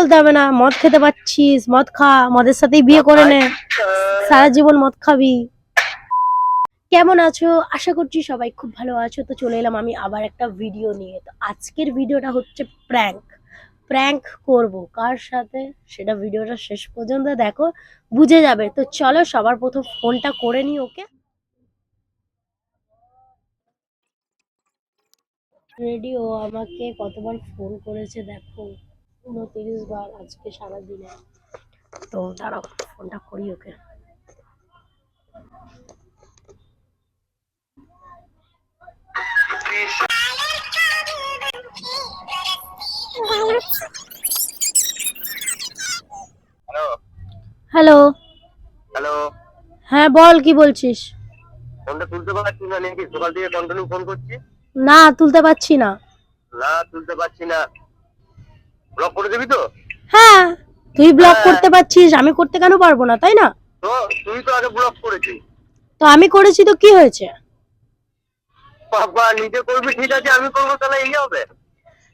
বলতে হবে না, মদ খেতে পাচ্ছিস, মদ খা, মদের সাথেই বিয়ে করে নে। সারা জীবন মদ খাবি। কেমন আছো? আশা করছি সবাই খুব ভালো আছো। তো চলে এলাম আমি আবার একটা ভিডিও নিয়ে। তো আজকের ভিডিওটা হচ্ছে প্র্যাঙ্ক প্র্যাঙ্ক করব। কার সাথে? সেটা ভিডিওটা শেষ পর্যন্ত দেখো। বুঝে যাবে। তো চলো সবার প্রথম ফোনটা করে নি ওকে। রেডিও আমাকে কতবার ফোন করেছে দেখো। উনতিরিশ বার আজকে সারাদিনে। তো দাঁড়াও ফোনটা করি ওকে। হ্যালো হ্যালো হ্যালো হ্যাঁ বল কি বলছিস? ফোনটা তুলতে পারছি না নাকি? সকাল থেকে কন্টিনিউ ফোন করছি না তুলতে পারছি না। না তুলতে পারছি না। ব্লক করে দিবি তো? হ্যাঁ তুই ব্লক হ্যাঁ। করতে পারছিস আমি করতে কেন পারব না তাই না? তো তুই তো আগে ব্লক করেছিস। তো আমি করেছি তো কি হয়েছে? বাবা নিজে করবি ঠিক আছে আমি করব তাহলে এই হবে।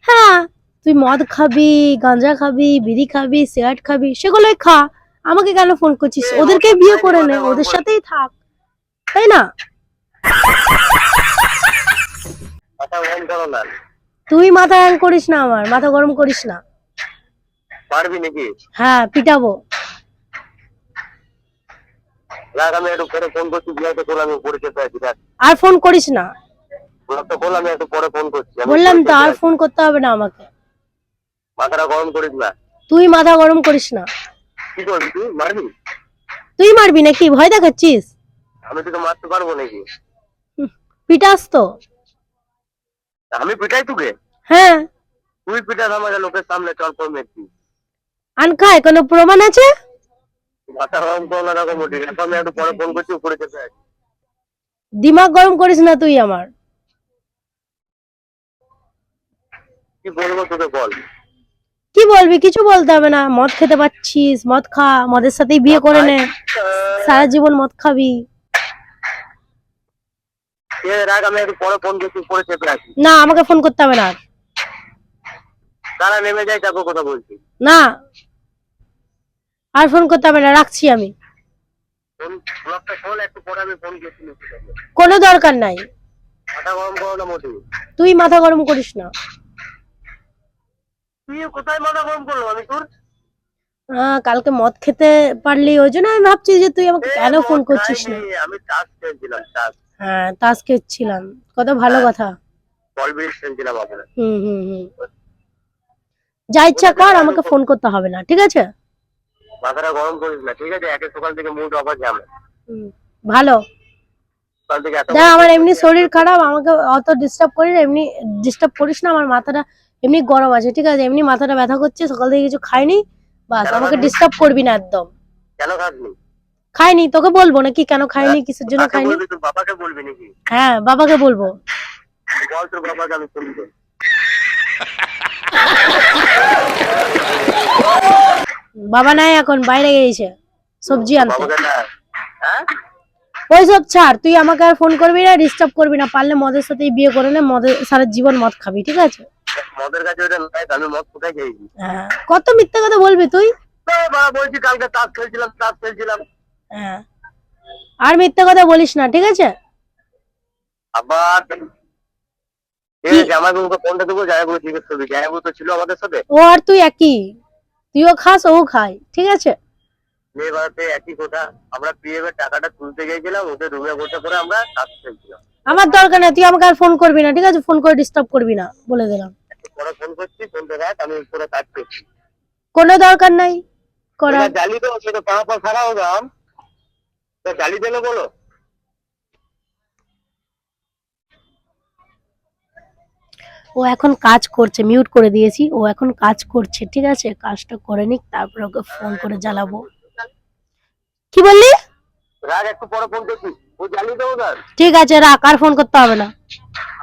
হ্যাঁ তুই মদ খাবি গাঁজা খাবি বিড়ি খাবি সিগারেট খাবি সেগুলোই খা। আমাকে কেন ফোন করছিস? ওদেরকে বিয়ে করে নে ওদের সাথেই থাক তাই না? না। তুই মাথা হ্যাং করিস না আমার মাথা গরম করিস না। পারবি নাকি? হ্যাঁ পিটাবো। রাখ আমি একটু পরে ফোন করছি বিয়াতে আমি উপরে চেপে আছি রাখ আর ফোন করিস না। একটু পরে ফোন করছি বললাম তো আর ফোন করতে হবে না আমাকে। মাথাটা গরম করিস না। তুই মাথা গরম করিস না। কি করবি তুই? মারবি? তুই মারবি নাকি? ভয় দেখাচ্ছিস? আমি তোকে মারতে পারব নাকি? পিটাস তো। আমি পিটাই তোকে? হ্যাঁ। তুই পিটাস আমাকে লোকের সামনে চল ফোন মেরছি আনখায় কোনো প্রমাণ আছে? মাথা গরম করো না রকম মোটি। আমি একটু পরে ফোন করছি উপরে আছি দিমাগ গরম করিস না তুই আমার। কি বলব তোকে বল। কি বলবি? কিছু বলতে হবে না। মদ খেতে পাচ্ছিস মদ খা মদের সাথেই বিয়ে করে নে। সারা জীবন মদ খাবি। ঠিক আছে, আমি একটু পরে ফোন করছি উপরে চেপে আছি না আমাকে ফোন করতে হবে না। তারা নেমে যায় তাকে কথা বলছি। না আর ফোন করতে হবে না রাখছি আমি। কোনো দরকার নাই। তুই মাথা গরম করিস না। কোথায় মাথা গরম করল আমি তোর? আহ, কালকে মদ খেতে পারলি ওই জন্য আমি ভাবছি যে তুই আমাকে কেন ফোন করছিস না? আমি চাষ খেলছিলাম চাষ হ্যাঁ তাস খেয়েছিলাম কত ভালো কথা। বল খেলছিলাম হুম হুম হুম। যা ইচ্ছা কর আমাকে ফোন করতে হবে না ঠিক আছে? মাথাটা গরম করিস না। ঠিক আছে? একে সকাল থেকে মুড অফার হুম, ভালো। আমার এমনি শরীর খারাপ আমাকে অত ডিস্টার্ব করিস এমনি ডিস্টার্ব করিস না আমার মাথাটা এমনি গরম আছে ঠিক আছে? এমনি মাথাটা ব্যথা করছে সকাল থেকে কিছু খাইনি বাস আমাকে ডিস্টার্ব করবি না একদম। কেন খাসনি খাইনি তোকে বলব নাকি কেন খাইনি কিসের জন্য খাইনি? বলবি বাবাকে বলবি নাকি? হ্যাঁ বাবাকে বলব। বল তোর বাবাকে আমি বাবা নাই এখন বাইরে গিয়েছে সবজি আনতে। বাবাকে না হ্যাঁ? ছাড় তুই আমাকে আর ফোন করবি না ডিস্টার্ব করবি না পারলে মদের সাথেই বিয়ে করে নে মদের সারা জীবন মদ খাবি ঠিক আছে? মদের কাছে ওটা নাই আমি মদ কোথায় খেয়েছি হ্যাঁ কত মিথ্যে কথা বলবি তুই? বলছি কালকে তাস খেলছিলাম তাস খেলছিলাম। হ্যাঁ আর মিথ্যে কথা বলিস না ঠিক আছে? আবার ফোনটা দেবো জিজ্ঞেস করবি তো ছিল আমাদের সাথে। ও আর তুই একই? তুইও খাস ও খায় ঠিক আছে? মেয়ে বাড়াতে একই কথা। আমরা পিএফ টাকাটা তুলতে গিয়েছিলাম ওদের রুমে বসে করে আমরা কাজ করছিলাম। আমার দরকার নেই তুই আমাকে আর ফোন করবি না ঠিক আছে? ফোন করে ডিস্টার্ব করবি না বলে দিলাম। পরে ফোন করছি ফোন দেখ আমি পুরো কাজ করছি। কোনো দরকার নাই করা জালি তো সেটা পাওয়া পর খারাপ হলাম তো জালি দিলে বলো? ও এখন কাজ করছে মিউট করে দিয়েছি ও এখন কাজ করছে ঠিক আছে? কাজটা করে নিক তারপর ওকে ফোন করে জ্বালাবো। কি বললি? রাগ একটু পরে ফোন করছি ও জালি তো ওদের ঠিক আছে রাখ আর ফোন করতে হবে না।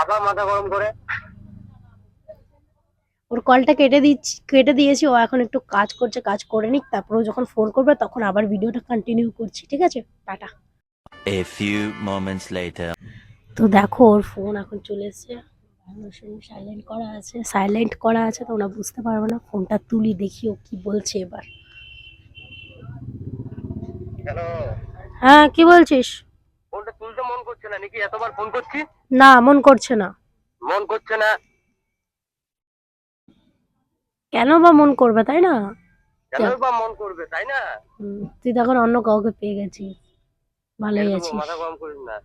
আবার মাথা গরম করে। ওর কলটা কেটে দিচ্ছি কেটে দিয়েছি ও এখন একটু কাজ করছে কাজ করে নিক তারপর ও যখন ফোন করবে তখন আবার ভিডিওটা কন্টিনিউ করছি ঠিক আছে? Tata. A few moments later. তো দেখো ওর ফোন এখন চলে এসছে। সাইলেন্ট করা আছে সাইলেন্ট করা আছে তোমরা বুঝতে পারবে না। ফোনটা তুলি দেখি ও কি বলছে এবার। হ্যালো হ্যাঁ কি বলছিস? ফোনটা তুলতে মন করছে না নাকি এতবার ফোন করছি? না মন করছে না। মন করছে না। কেন বা মন করবে তাই না? কেন বা মন করবে তাই না? তুই তখন অন্য কাউকে পেয়ে গেছিস। ভালোই আছিস। মাথা গরম করিস না?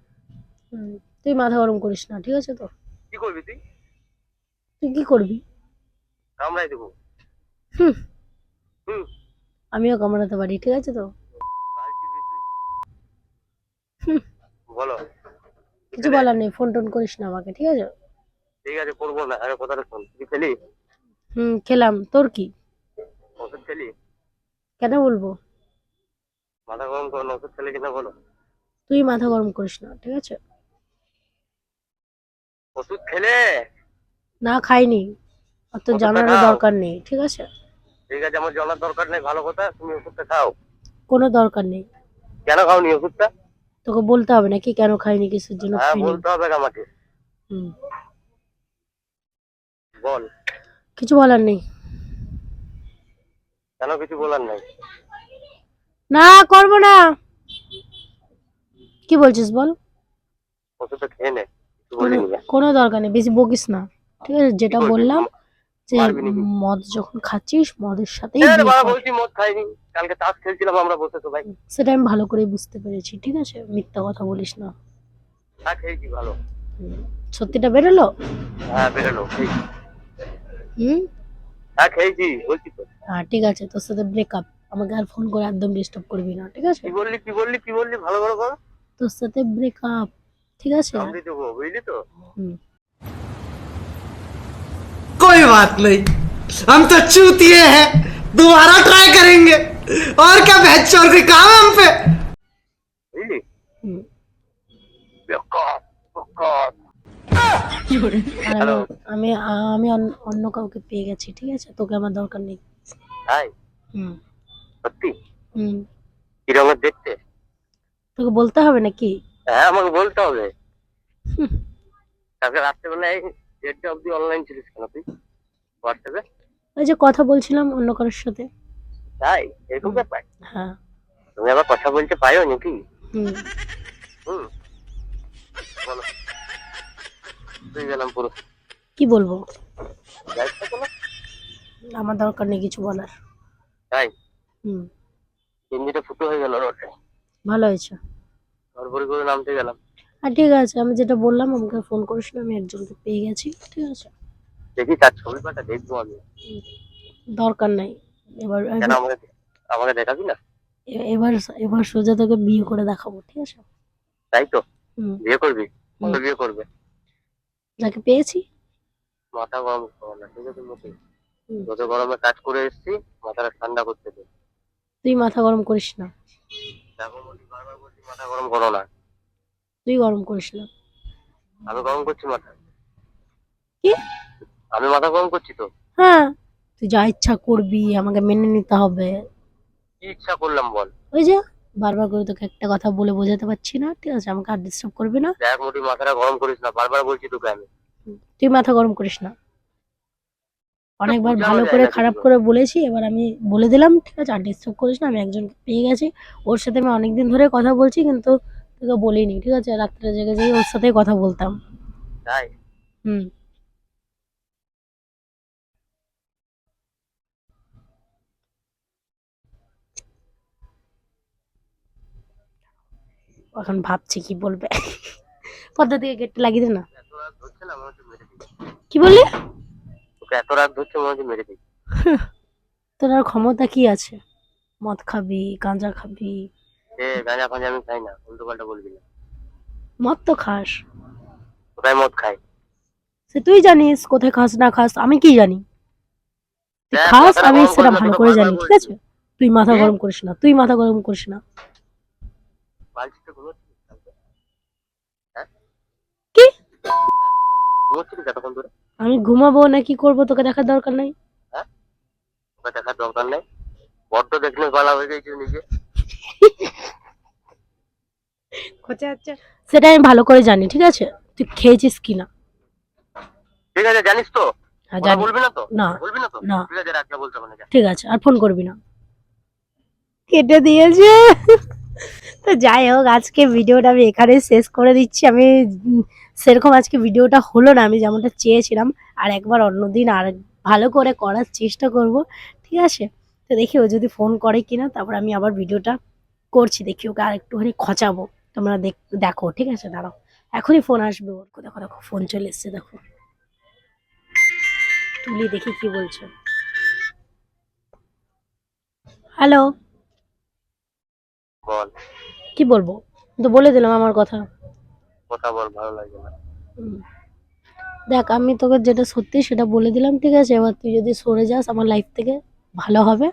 তুই মাথা গরম করিস না ঠিক আছে তো? কি করবি তুই? তুই কি করবি? কামড়াই দেবো। হুম। হুম। আমিও কামড়াতে পারি ঠিক আছে তো। বলো। কিছু বলার নেই ফোন টোন করিস না আমাকে ঠিক আছে? ঠিক আছে করব না। আরে কথাটা শোন। তুই খেলি? হুম খেলাম। তোর কি? ওষুধ খেলি? কেন বলব? মাথা গরম করো ওষুধ খেলে কিনা বলো। তুই মাথা গরম করিস না ঠিক আছে? ওষুধ খেলে? না খাইনি। অত খাও। দরকার নেই ঠিক আছে? ঠিক আছে আমার জানার দরকার নেই ভালো কথা তুমি ওষুধটা খাও। কোনো দরকার নেই। কেন খাওনি ওষুধটা? তোকে বলতে হবে নাকি কেন খাইনি কিছুর জন্য হ্যাঁ বলতে হবে আমাকে। হুম, বল। কিছু বলার নেই। কেন কিছু বলার নাই? না করব না। কি বলছিস বল? ওষুধটা খেয়ে নে। কোনো দরকার নেই বেশি বকিস না। ঠিক আছে যেটা বললাম যে মদ যখন খাচ্ছিস মদের সাথেই। বলছি মদ খাইনি কালকে তাস খেলছিলাম আমরা বসে তো ভাই। সেটা আমি ভালো করে বুঝতে পেরেছি ঠিক আছে? মিথ্যা কথা বলিস না। খেয়েছি ভালো। সত্যিটা বেরোলো? হ্যাঁ বেরোলো হুম? হ্যাঁ খেয়েছি বলছি তো। হ্যাঁ ঠিক আছে তোর সাথে ব্রেকআপ আমাকে আর ফোন করে একদম ডিস্টার্ব করবি না ঠিক আছে? কি বললি কি বললি কি বললি ভালো ভালো কর তোর সাথে ব্রেকআপ ঠিক আছে কামড়ি দেবো বুঝলি তো হুম कोई बात नहीं हम तो चूतिए हैं दोबारा ट्राई करेंगे और क्या बहन चोर कोई काम है हम पे বুঝলি হুম বেকপ, বেকপ। আর Hello. আমি আমি আমি অন্য- অন্য কাউকে পেয়ে গেছি ঠিক আছে তোকে আমার দরকার নেই তাই হুম সত্যি হুম কি রঙের দেখতে তোকে বলতে হবে নাকি হ্যাঁ আমাকে বলতে হবে। কালকে রাত্রেবেলায় দেড়টা অব্দি অনলাইন ছিলিস কেন তুই? হোয়াটসঅ্যাপে ওই যে কথা বলছিলাম অন্য কারোর সাথে। তাই? এরকম ব্যাপার? হ্যাঁ। তুমি আবার কথা বলতে পারো নাকি? হুম। হুম। বলো। তুই গেলাম পুরো। কি বলব? আমার দরকার নেই কিছু বলার। তাই? হুম। হিন্দিটা ফুটো হয়ে গেল রোডে। ভালো হয়েছে। তারপরে করে নামতে গেলাম। আর ঠিক আছে আমি যেটা বললাম আমাকে ফোন করিস না আমি একজনকে পেয়ে গেছি ঠিক আছে? দেখি তার ছবি পাটা দেখব আমি। দরকার নাই। এবার কেন আমাকে আমাকে দেখাবি না? এবার এবার সোজা তোকে বিয়ে করে দেখাবো ঠিক আছে? তাই তো? বিয়ে করবি। বিয়ে করবে? যাকে পেয়েছি? মাথা গরম করো না ঠিক আছে হুম। যত গরমে কাজ করে এসেছি মাথাটা ঠান্ডা করতে দে। তুই মাথা গরম করিস না। দেখো মাথা গরম করো না। তুই গরম করিস না। আমি গরম করছি মাথা কি? আমি মাথা গরম করছি তো। হ্যাঁ। তুই যা ইচ্ছা করবি আমাকে মেনে নিতে হবে। কি ইচ্ছা করলাম বল। ওই যে বারবার করে তোকে একটা কথা বলে বোঝাতে পারছি না ঠিক আছে? আমাকে আর ডিস্টার্ব করবি না। দেখ মোটি মাথাটা গরম করিস না বারবার বলছি তোকে আমি। তুই মাথা গরম করিস না। অনেকবার ভালো করে খারাপ করে বলেছি এবার আমি বলে দিলাম ঠিক আছে আর ডিস্টার্ব করিস না আমি একজনকে পেয়ে গেছি ওর সাথে আমি অনেকদিন ধরে কথা বলছি কিন্তু তোকে বলিনি ঠিক আছে রাত্রে জেগে জেগে ওর সাথেই কথা বলতাম। তাই? হুম। এখন ভাবছি কি বলবে। পদ্মা থেকে গেটটা লাগিয়ে দে না। কি বললি? তোকে এত রাগ ধরছে মনে হচ্ছে মেরে দিই তোর আর ক্ষমতা কি আছে? মদ খাবি গাঁজা খাবি? এ গাঁজা ফাঁজা আমি খাই না উল্টো পাল্টা বলবি না। মদ তো খাস। কোথায় মদ খাই? সে তুই জানিস কোথায় খাস না খাস আমি কি জানি? তুই খাস আমি সেটা ভালো করে জানি ঠিক আছে? তুই মাথা গরম করিস না তুই মাথা গরম করিস না? হ্যাঁ কি এতক্ষণ ধরে? আমি ঘুমাবো না কি করব? তোকে দেখার দরকার নাই? তোকে দেখার দরকার নেই? বড্ড দেখলে গলা হয়ে গেছে নিজে। সেটা আমি ভালো করে জানি ঠিক আছে? তুই খেয়েছিস কি না ঠিক আছে জানিস তো? হ্যাঁ বলবি না তো? না বলবি না তো? না। ঠিক আছে রাখলে বলতে হবে ঠিক আছে আর ফোন করবি না। কেটে দিয়েছে। তো যাই হোক, আজকে ভিডিওটা আমি এখানে শেষ করে দিচ্ছি। আমি সেরকম আজকে ভিডিওটা হলো না, আমি যেমনটা চেয়েছিলাম। আর একবার অন্যদিন আর ভালো করে করার চেষ্টা করব, ঠিক আছে? তো দেখি ও যদি ফোন করে কিনা, তারপর আমি আবার ভিডিওটা করছি, দেখি ওকে আর একটুখানি খচাবো। তোমরা দেখ- ঠিক আছে? দাঁড়াও। এখনই ফোন আসবে ওর। দেখো দেখো, ফোন চলে এসছে, দেখো। তুলি দেখি কি বলছো। হ্যালো? বল। কি বলব? তো বলে দিলাম আমার কথা। কথা বল ভালো লাগে না। দেখ আমি তোকে যেটা সত্যি সেটা বলে দিলাম ঠিক আছে? এবার তুই যদি সরে যাস আমার লাইফ থেকে ভালো হবে।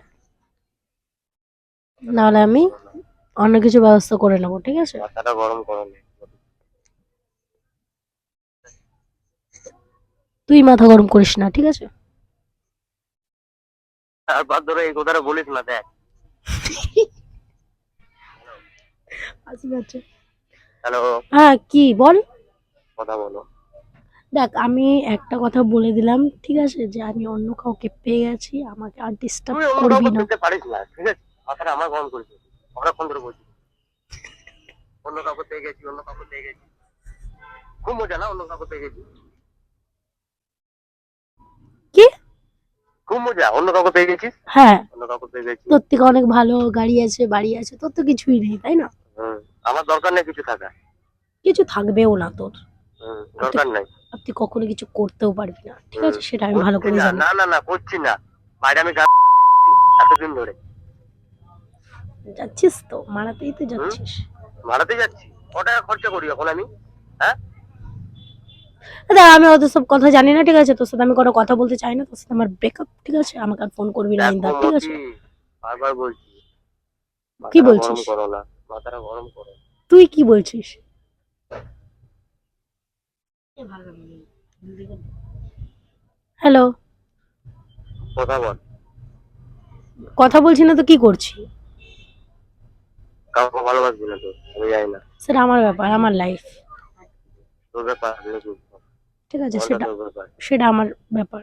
নাহলে আমি অন্য কিছু ব্যবস্থা করে নেব ঠিক আছে? মাথাটা গরম করো। তুই মাথা গরম করিস না ঠিক আছে? তারপর ধরো এই কথাটা বলিস না দেখ। হ্যালো। হ্যাঁ কি বল। কথা বলো। দেখ আমি একটা কথা বলে দিলাম ঠিক আছে? যে আমি অন্য কাউকে পেয়ে গেছি আমাকে আর ডিস্টার্ব করবি না। পারিস না ঠিক আছে? মাথাটা আমার গরম করিস না। অনেকক্ষণ ধরে বলছি। অন্য কাউকে পেয়ে গেছি অন্য কাউকে পেয়ে গেছি। খুব মজা না অন্য কাউকে পেয়ে গেছি? কি? খুব মজা অন্য কাউকে পেয়ে গেছিস? হ্যাঁ। অন্য কাউকে পেয়ে গেছি। তোর থেকে অনেক ভালো গাড়ি আছে বাড়ি আছে তোর তো কিছুই নেই তাই না? আমার দরকার নেই কিছু থাকা কিছু থাকবেও না তোর। দরকার নাই। তুই কখনো কিছু করতেও পারবি না। ঠিক আছে সেটা আমি ভালো করে জানি। না না না করছি না। বাইরে আমি এতদিন ধরে। যাচ্ছিস তো? মারাতেই তো যাচ্ছিস। ভাড়াতে যাচ্ছি। ক টাকা খরচা করি এখন আমি? হ্যাঁ? দেখ আমি অত সব কথা জানি না ঠিক আছে? তোর সাথে আমি কোনো কথা বলতে চাই না। তোর সাথে আমার ব্রেকআপ ঠিক আছে? আমাকে আর ফোন করবি না ঠিক আছে? বারবার বলছি। কি বলছিস? মাথাটা গরম করো। তুই কি বলছিস? হ্যালো। কথা বল। কথা বলছি না তো কি করছি? কাউকে ভালোবাসবি না তো আমি জানি না। সেটা আমার ব্যাপার আমার লাইফ তোর ব্যাপার ঠিক আছে সেটা ব্যাপার। সেটা আমার ব্যাপার।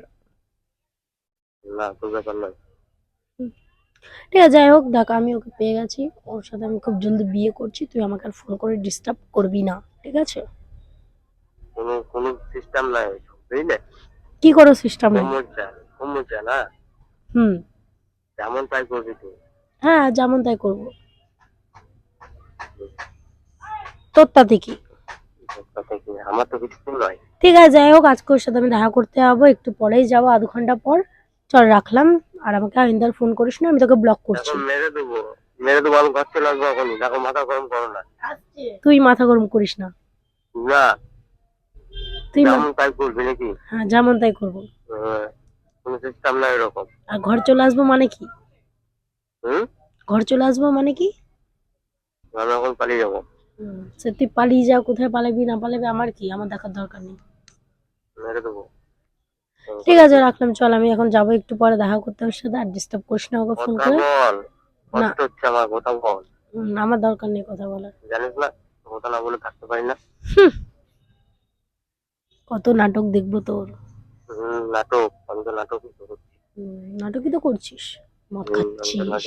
না তোর ব্যাপার নয়। ঠিক আছে যাই হোক দেখ আমি ওকে পেয়ে গেছি। ওর সাথে আমি খুব জলদি বিয়ে করছি তুই আমাকে আর ফোন করে ডিস্টার্ব করবি না ঠিক আছে? কোনো কোনো সিস্টেম নাই বুঝলে? কি করো সিস্টেম সমস্যা না? হুম। যেমন তাই করবি তুই। হ্যাঁ যেমন তাই করব। তোর তাতে কথা কি আমার তো কিছু নয় ঠিক আছে যাই হোক আজকে ওর সাথে আমি দেখা করতে যাব একটু পরেই যাব আধ ঘণ্টা পর। চল রাখলাম। আর আমাকে আইন্দার ফোন করিস না আমি তোকে ব্লক করছি। মেরে দেবো মেরে দেবো আমি ঘর চলে আসব এখনই। দেখো মাথা গরম করো না। তুই মাথা গরম করিস না। না। তুই যেমন তাই করবি নাকি? হ্যাঁ যেমন তাই করব। হ্যাঁ, কোনো সিস্টেম নাই এরকম। আর ঘর চলে আসব মানে কি? হুম? ঘর চলে আসব মানে কি? আমি এখন পালিয়ে যাব। হুম, সে তুই পালিয়ে যা কোথায় পালাবি না পালাবি আমার কি? আমার দেখার দরকার নেই। ঠিক আছে রাখলাম। চল আমি এখন যাব একটু পরে দেখা করতে ওর সাথে আর ডিস্টার্ব করিস না ওকে ফোন করে। না। হচ্ছে আমার কথা বল। আমার দরকার নেই কথা বলার। জানিস না কথা না বলে থাকতে পারি না। কত নাটক দেখব তোর। নাটক আমি তো নাটকই তো করছি। নাটকই তো করছিস। মদ খাচ্ছিস।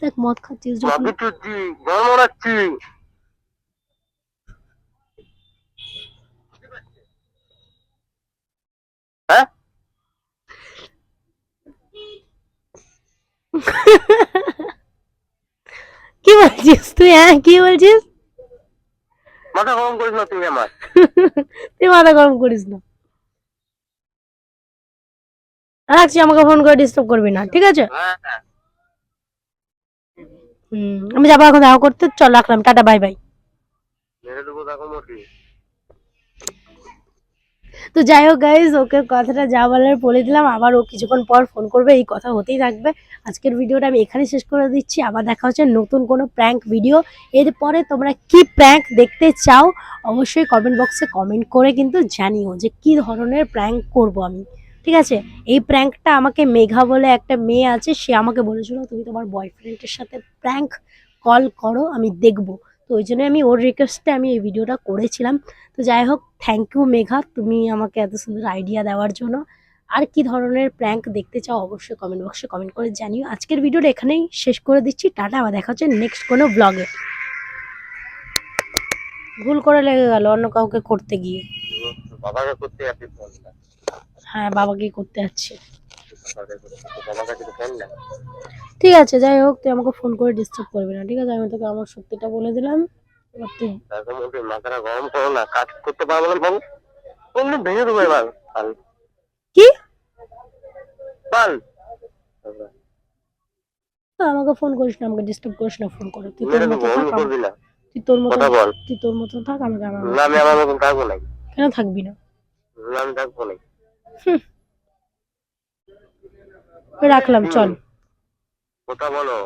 দেখ মদ খাচ্ছিস যখন হ্যাঁ? কি বলছিস? তুই হ্যাঁ কি বলছিস? মাথা গরম করিস না তুই আমার। তুই মাথা গরম করিস না। রাখছি আমাকে ফোন করে ডিস্টার্ব করবি না ঠিক আছে? হ্যাঁ হ্যাঁ। হুম আমি যাব এখন দেখা করতে চল রাখলাম টাটা বাই বাই মেরে দেবো দেখো মোটি তো যাই হোক গাইজ ওকে কথাটা যা বলার বলে দিলাম। আবার ও কিছুক্ষণ পর ফোন করবে, এই কথা হতেই থাকবে। আজকের ভিডিওটা আমি এখানে শেষ করে দিচ্ছি। আবার দেখা হচ্ছে নতুন কোনো প্র্যাঙ্ক ভিডিও এরপরে তোমরা কি প্র্যাঙ্ক দেখতে চাও, অবশ্যই কমেন্ট বক্সে কমেন্ট করে কিন্তু জানিও যে কি ধরনের প্র্যাঙ্ক করব আমি। ঠিক আছে? এই প্র্যাঙ্কটা আমাকে মেঘা বলে একটা মেয়ে আছে, সে আমাকে বলেছিল, তুমি তোমার বয়ফ্রেন্ডের সাথে প্র্যাঙ্ক কল করো, আমি দেখব। তো ওই জন্য আমি ওর রিকোয়েস্টে আমি এই ভিডিওটা করেছিলাম। তো যাই হোক থ্যাংক ইউ মেঘা তুমি আমাকে এত সুন্দর আইডিয়া দেওয়ার জন্য। আর কি ধরনের প্র্যাঙ্ক দেখতে চাও অবশ্যই কমেন্ট বক্সে কমেন্ট করে জানিও। আজকের ভিডিওটা এখানেই শেষ করে দিচ্ছি। টাটা আবার দেখা হচ্ছে নেক্সট কোনো ব্লগে ভুল করে লেগে গেল অন্য কাউকে করতে গিয়ে। বাবাকে করতে হ্যাঁ বাবাকে করতে যাচ্ছি। ঠিক আছে যাই হোক তুই আমাকে ফোন করে ডিস্টার্ব করবি না ঠিক আছে? আমি তোকে আমার সত্যিটা বলে দিলাম। মাথাটা গরম করো না কাজ করতে পারব না বাবু অন্য ভেঙে দেবো এবার? কি? পাল। আমাকে ফোন করিস না আমাকে ডিস্টার্ব করিস না ফোন করে। তুই তোর মতো থাক করবি না তুই তোর মতো তুই তোর মতো থাক আমাকে আমার না আমি আমার মতন থাকব না। কেন থাকবি না? না আমি থাকব না। রাখলাম চল। কথা বলো।